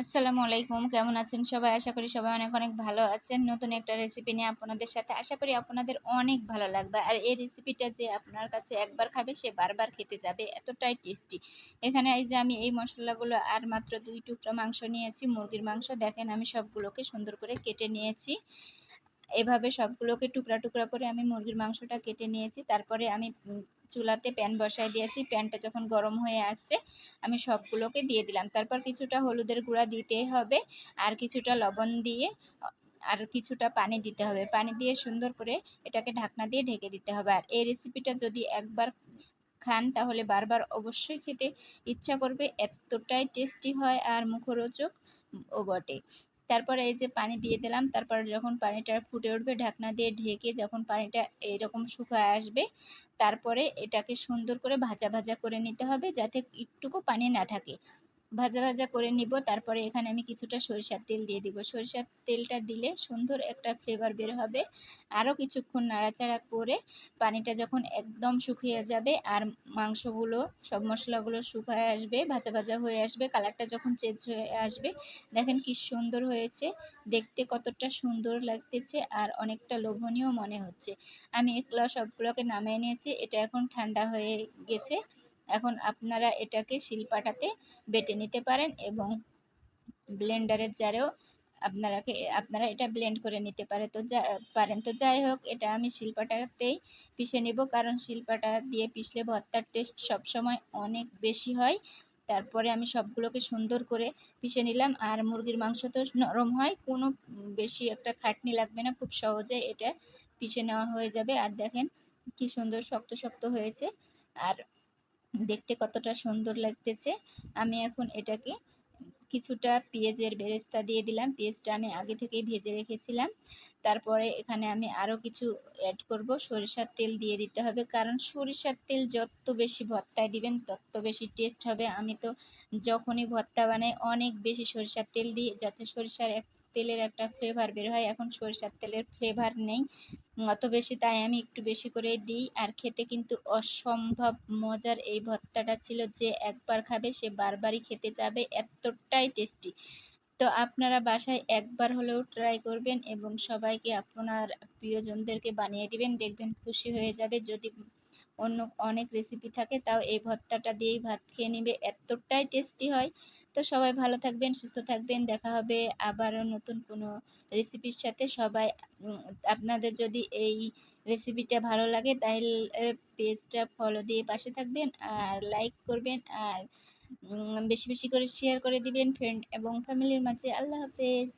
আসসালামু আলাইকুম। কেমন আছেন সবাই? আশা করি সবাই অনেক অনেক ভালো আছেন। নতুন একটা রেসিপি নিয়ে আপনাদের সাথে আশা করি আপনাদের অনেক ভালো লাগবে। আর এই রেসিপিটা যে আপনার কাছে একবার খাবে, সে বারবার খেতে যাবে। এতটাই টেস্টি এখানে এই যে আমি এই মশলাগুলো আর মাত্র দুই টুকরো মাংস নিয়েছি। মুরগির মাংস দেখেন আমি সবগুলোকে সুন্দর করে কেটে নিয়েছি। এভাবে সবগুলোকে টুকরা টুকরা করে আমি মুরগির মাংসটা কেটে নিয়েছি। তারপরে আমি চুলাতে প্যান বসায় দিয়েছি। প্যানটা যখন গরম হয়ে আসছে, আমি সবগুলোকে দিয়ে দিলাম। তারপর কিছুটা হলুদের গুঁড়া দিতে হবে আর কিছুটা লবণ দিয়ে, আর কিছুটা পানি দিতে হবে। পানি দিয়ে সুন্দর করে এটাকে ঢাকনা দিয়ে ঢেকে দিতে হবে। আর এই রেসিপিটা যদি একবার খান, তাহলে বারবার অবশ্যই খেতে ইচ্ছা করবে। এতটাই টেস্টি হয় আর মুখরোচক ও বটে। তারপরে এই যে পানি দিয়ে দিলাম, তারপর যখন পানিটা ফুটে উঠবে, ঢাকনা দিয়ে ঢেকে যখন পানিটা এরকম শুকায় আসবে, তারপরে এটাকে সুন্দর করে ভাজা ভাজা করে নিতে হবে যাতে একটুকু পানি না থাকে। ভাজা ভাজা করে নিব, তারপরে এখানে আমি কিছুটা সরিষার তেল দিয়ে দিব। সরিষার তেলটা দিলে সুন্দর একটা ফ্লেভার বের হবে। আরও কিছুক্ষণ নাড়াচাড়া করে পানিটা যখন একদম শুকিয়ে যাবে আর মাংসগুলো, সব মশলাগুলো শুকায় আসবে, ভাজা ভাজা হয়ে আসবে কালারটা যখন চেঞ্জ হয়ে আসবে, দেখেন কি সুন্দর হয়েছে। দেখতে কতটা সুন্দর লাগতেছে আর অনেকটা লোভনীয় মনে হচ্ছে। আমি এগুলো সবগুলোকে নামিয়ে নিয়েছি, এটা এখন ঠান্ডা হয়ে গেছে। এখন আপনারা এটাকে শিলপাটাতে বেটে নিতে পারেন এবং ব্লেন্ডারের জারেও আপনারাকে, আপনারা এটা ব্লেন্ড করে নিতে পারে তো যা, পারেন। তো যাই হোক, এটা আমি শিলপাটাতেই পিষে নেব কারণ শিলপাটা দিয়ে পিষলে ভর্তার টেস্ট সবসময় অনেক বেশি হয়। তারপরে আমি সবগুলোকে সুন্দর করে পিষে নিলাম। আর মুরগির মাংস তো নরম হয়, কোনো বেশি একটা খাটনি লাগবে না, খুব সহজে এটা পিষে নেওয়া হয়ে যাবে। আর দেখেন কি সুন্দর শক্ত শক্ত হয়েছে। আর দেখতে কতটা সুন্দর লাগতেছে। আমি এখন এটাকে কিছুটা পেঁয়াজের বেরেস্তা দিয়ে দিলাম। পেঁয়াজটা আমি আগে থেকেই ভেজে রেখেছিলাম। তারপরে এখানে আমি আরও কিছু অ্যাড করব। সরিষার তেল দিয়ে দিতে হবে। কারণ সরিষার তেল যত বেশি ভর্তায় দিবেন, তত বেশি টেস্ট হবে। আমি তো যখনই ভর্তা বানাই, অনেক বেশি সরিষার তেল দিই, যাতে সরিষার এক তেলের একটা ফ্লেভার বের হয়। এখন সরিষার তেলের ফ্লেভার নেই। অত বেশি তাই আমি একটু বেশি করে দিই। আর খেতে কিন্তু অসম্ভব মজার এই ভর্তাটা ছিল যে একবার খাবে, সে বারবারই খেতে যাবে। এতটাই টেস্টি তো আপনারা বাসায় একবার হলেও ট্রাই করবেন এবং সবাইকে আপনার প্রিয়জনদেরকে বানিয়ে দিবেন। দেখবেন খুশি হয়ে যাবে। যদি অন্য অনেক রেসিপি থাকে, তাও এই ভর্তাটা দিয়েই ভাত খেয়ে নেবে। এতটাই টেস্টি হয়। তো সবাই ভালো থাকবেন, সুস্থ থাকবেন। দেখা হবে আবারও নতুন কোনো রেসিপির সাথে। সবাই আপনাদের যদি এই রেসিপিটা ভালো লাগে তাহলে পেজটা ফলো দিয়ে পাশে থাকবেন আর লাইক করবেন আর বেশি বেশি করে শেয়ার করে দিবেন ফ্রেন্ড এবং ফ্যামিলির মাঝে। আল্লাহ হাফেজ।